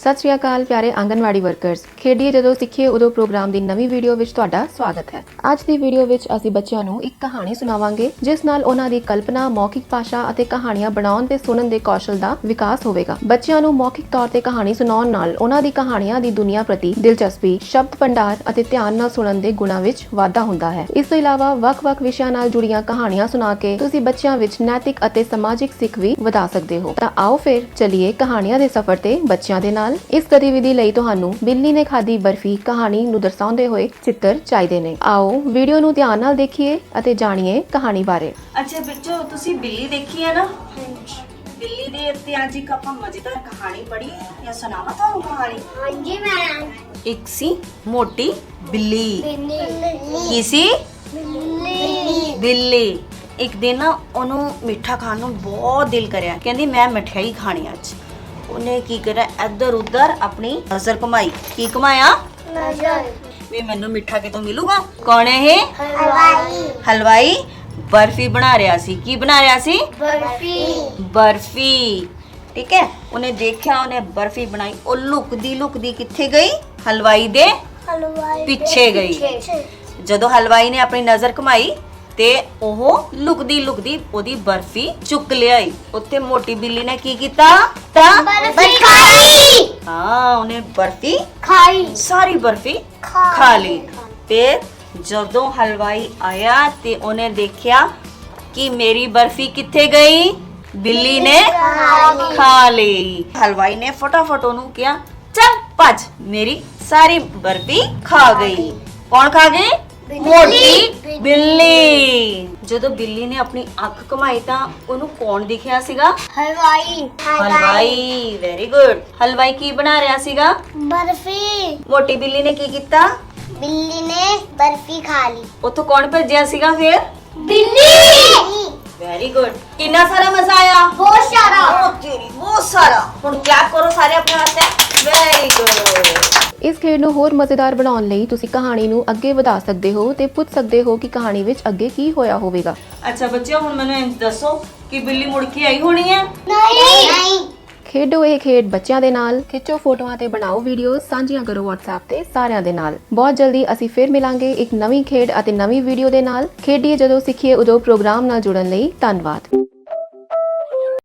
ਸਤਿ ਸ਼੍ਰੀ ਅਕਾਲ ਪਿਆਰੇ ਆਂਗਨਵਾੜੀ ਵਰਕਰਸ। ਖੇਡੀਏ ਜਦੋਂ ਸਿੱਖੀਏ ਉਦੋਂ ਪ੍ਰੋਗਰਾਮ ਦੀ ਨਵੀਂ ਵੀਡੀਓ ਵਿੱਚ ਤੁਹਾਡਾ ਸਵਾਗਤ ਹੈ। ਅੱਜ ਦੀ ਵੀਡੀਓ ਵਿੱਚ ਅਸੀਂ ਬੱਚਿਆਂ ਨੂੰ ਇੱਕ ਕਹਾਣੀ ਸੁਣਾਵਾਂਗੇ, ਜਿਸ ਨਾਲ ਉਹਨਾਂ ਦੀ ਕਲਪਨਾ, ਮੌਖਿਕ ਭਾਸ਼ਾ ਅਤੇ ਕਹਾਣੀਆਂ ਬਣਾਉਣ ਤੇ ਸੁਣਨ ਦੇ ਕੌਸ਼ਲ ਦਾ ਵਿਕਾਸ ਹੋਵੇਗਾ। ਬੱਚਿਆਂ ਨੂੰ ਮੌਖਿਕ ਤੌਰ ਤੇ ਕਹਾਣੀ ਸੁਣਾਉਣ ਨਾਲ ਉਹਨਾਂ ਦੀ ਕਹਾਣੀਆਂ ਦੀ ਦੁਨੀਆ ਪ੍ਰਤੀ ਦਿਲਚਸਪੀ, ਸ਼ਬਦ ਭੰਡਾਰ ਅਤੇ ਧਿਆਨ ਨਾਲ ਸੁਣਨ ਦੇ ਗੁਣਾਂ ਵਿੱਚ ਵਾਧਾ ਹੁੰਦਾ ਹੈ। ਇਸ ਤੋਂ ਇਲਾਵਾ ਵੱਖ-ਵੱਖ ਵਿਸ਼ਿਆਂ ਨਾਲ ਜੁੜੀਆਂ ਕਹਾਣੀਆਂ ਸੁਣਾ ਕੇ ਤੁਸੀਂ ਬੱਚਿਆਂ ਵਿੱਚ ਨੈਤਿਕ ਅਤੇ ਸਮਾਜਿਕ ਸਿੱਖ ਵੀ ਵਧਾ ਸਕਦੇ ਹੋ। ਤਾਂ ਆਓ ਫਿਰ ਚੱਲੀਏ ਕਹਾਣੀਆਂ ਦੇ ਸਫ਼ਰ ਤੇ ਬੱਚਿਆਂ ਦੇ ਨਾਲ। ਇਸ ਗਤੀਵਿਧੀ ਲਈ ਤੁਹਾਨੂੰ ਬਿੱਲੀ ਨੇ ਖਾਦੀ ਬਰਫੀ ਕਹਾਣੀ ਨੂੰ ਦਰਸਾਉਂਦੇ ਹੋਏ ਚਿੱਤਰ ਚਾਹੀਦੇ ਨੇ। ਆਓ ਵੀਡੀਓ ਨੂੰ ਧਿਆਨ ਨਾਲ ਦੇਖੀਏ ਅਤੇ ਜਾਣੀਏ ਕਹਾਣੀ ਬਾਰੇ। ਅੱਛਾ ਬੱਚੋ ਤੁਸੀਂ ਬਿੱਲੀ ਦੇਖੀ ਹੈ ਨਾ? ਬਿੱਲੀ ਦੇ ਉੱਤੇ ਅੱਜ ਇੱਕ ਆਪਾਂ ਮਜ਼ੇਦਾਰ ਕਹਾਣੀ ਪੜ੍ਹੀ ਜਾਂ ਸੁਣਾਵਾਂ ਤੁਹਾਨੂੰ ਕਹਾਣੀ? ਹਾਂਜੀ ਮੈਮ ਇੱਕ ਸੀ ਮੋਟੀ ਬਿੱਲੀ। ਬਿੱਲੀ। ਕੀ ਸੀ? ਬਿੱਲੀ। ਬਿੱਲੀ। ਇੱਕ ਦਿਨ ਨਾ ਉਹਨੂੰ ਮਿੱਠਾ ਖਾਣ ਨੂੰ ਬਹੁਤ ਦਿਲ ਕਰਿਆ। ਕਹਿੰਦੀ ਮੈਂ ਮਠਿਆਈ ਖਾਣੀ ਅੱਜ। ਉਹਨੇ ਕੀ ਕਰਿਆ? ਇੱਧਰ ਉੱਧਰ ਆਪਣੀ ਨਜ਼ਰ ਘੁਮਾਈ। ਕੀ ਘੁਮਾਇਆ? ਨਜ਼ਰ। ਵੀ ਮੈਨੂੰ ਮਿੱਠਾ ਕਿਤੋਂ ਮਿਲੂਗਾ? ਕੌਣ ਹੈ ਇਹ? ਹਲਵਾਈ। ਹਲਵਾਈ। ਬਰਫੀ ਬਣਾ ਰਿਹਾ ਸੀ। ਕੀ ਬਣਾ ਰਿਹਾ ਸੀ? ਬਰਫੀ। ਬਰਫੀ। ਠੀਕ ਹੈ? ਉਹਨੇ ਦੇਖਿਆ ਉਹਨੇ ਬਰਫੀ ਬਣਾਈ। ਉਹ ਲੁਕਦੀ ਲੁਕਦੀ ਕਿੱਥੇ ਗਈ? ਹਲਵਾਈ ਦੇ ਹਲਵਾਈ ਪਿੱਛੇ ਗਈ। ਜਦੋਂ ਹਲਵਾਈ ਨੇ ਆਪਣੀ ਨਜ਼ਰ ਘੁਮਾਈ ਤੇ ਉਹ ਲੁਕਦੀ ਲੁਕਦੀ ਉਹਦੀ ਬਰਫੀ ਚੁੱਕ ਲਿਆਈ। ਉੱਥੇ ਮੋਟੀ ਬਿੱਲੀ ਨੇ ਕੀ ਕੀਤਾ? ਤਾਂ ਬਰਫੀ ਖਾਈ। ਹਾਂ ਉਹਨੇ ਬਰਫੀ ਖਾਈ। ਸਾਰੀ ਬਰਫੀ ਖਾ ਲਈ। ਫਿਰ ਜਦੋਂ ਹਲਵਾਈ ਆਇਆ ਤੇ ਉਹਨੇ ਦੇਖਿਆ ਕਿ ਮੇਰੀ ਬਰਫੀ ਕਿੱਥੇ ਗਈ? ਬਿੱਲੀ ਨੇ ਖਾ ਲਈ। ਹਲਵਾਈ ਨੇ ਫਟਾਫਟ ਉਹਨੂੰ ਕਿਹਾ ਚੱਲ ਭੱਜ ਮੇਰੀ ਸਾਰੀ ਬਰਫੀ ਖਾ ਗਈ। ਕੌਣ ਖਾ ਗਈ? ਮੋਟੀ ਬਿੱਲੀ। ਜਦੋਂ ਬਿੱਲੀ ਨੇ ਆਪਣੀ ਅੱਖ ਘੁਮਾਈ ਤਾਂ ਉਹਨੂੰ ਕੌਣ ਦਿਖਿਆ ਸੀਗਾ? ਹਲਵਾਈ। ਹਲਵਾਈ। ਵੈਰੀ ਗੁੱਡ ਹਲਵਾਈ ਕੀ ਬਣਾ ਰਿਹਾ ਸੀਗਾ? ਬਰਫੀ। ਮੋਟੀ ਬਿੱਲੀ ਨੇ ਕੀ ਕੀਤਾ? ਬਿੱਲੀ ਨੇ ਬਰਫੀ ਖਾ ਲਈ। ਉੱਥੋਂ ਕੌਣ ਭੇਜਿਆ ਸੀਗਾ ਫਿਰ? ਬਿੱਲੀ। ਵੈਰੀ ਗੁੱਡ ਕਿੰਨਾ ਸਾਰਾ ਮਜ਼ਾ ਆਇਆ? ਬਹੁਤ ਸਾਰਾ। ਬਹੁਤ ਤੇਰੀ ਬਹੁਤ ਸਾਰਾ। ਹੁਣ ਕਲੈਪ ਕਰੋ ਸਾਰੇ ਆਪਣੇ ਗੁੱਡ ਇਸ ਖੇਡ ਨੂੰ ਹੋਰ ਮਜ਼ੇਦਾਰ ਬਣਾਉਣ ਲਈ ਤੁਸੀਂ ਕਹਾਣੀ ਨੂੰ ਅੱਗੇ ਵਧਾ ਸਕਦੇ ਹੋ ਤੇ ਪੁੱਛ ਸਕਦੇ ਹੋ ਕਿ ਕਹਾਣੀ ਵਿੱਚ ਅੱਗੇ ਕੀ ਹੋਇਆ ਹੋਵੇਗਾ। ਅੱਛਾ ਬੱਚਿਓ ਹੁਣ ਮੈਨੂੰ ਇੰਜ ਦੱਸੋ ਕਿ ਬਿੱਲੀ ਮੁੜ ਕੇ ਆਈ ਹੋਣੀ ਹੈ? ਨਹੀਂ। ਨਹੀਂ ਖੇਡੋ ਇਹ ਖੇਡ ਬੱਚਿਆਂ ਦੇ ਨਾਲ ਖਿੱਚੋ ਫੋਟੋਆਂ ਤੇ ਬਣਾਓ ਵੀਡੀਓਜ਼ ਸਾਂਝੀਆਂ ਕਰੋ WhatsApp ਤੇ ਸਾਰਿਆਂ ਦੇ ਨਾਲ। ਬਹੁਤ ਜਲਦੀ ਅਸੀਂ ਫਿਰ ਮਿਲਾਂਗੇ ਇੱਕ ਨਵੀਂ ਖੇਡ ਅਤੇ ਨਵੀਂ ਵੀਡੀਓ ਦੇ ਨਾਲ। ਖੇਡੀਏ ਜਦੋਂ ਸਿੱਖੀਏ ਉਦੋਂ ਪ੍ਰੋਗਰਾਮ ਨਾਲ ਜੁੜਨ ਲਈ ਧੰਨਵਾਦ।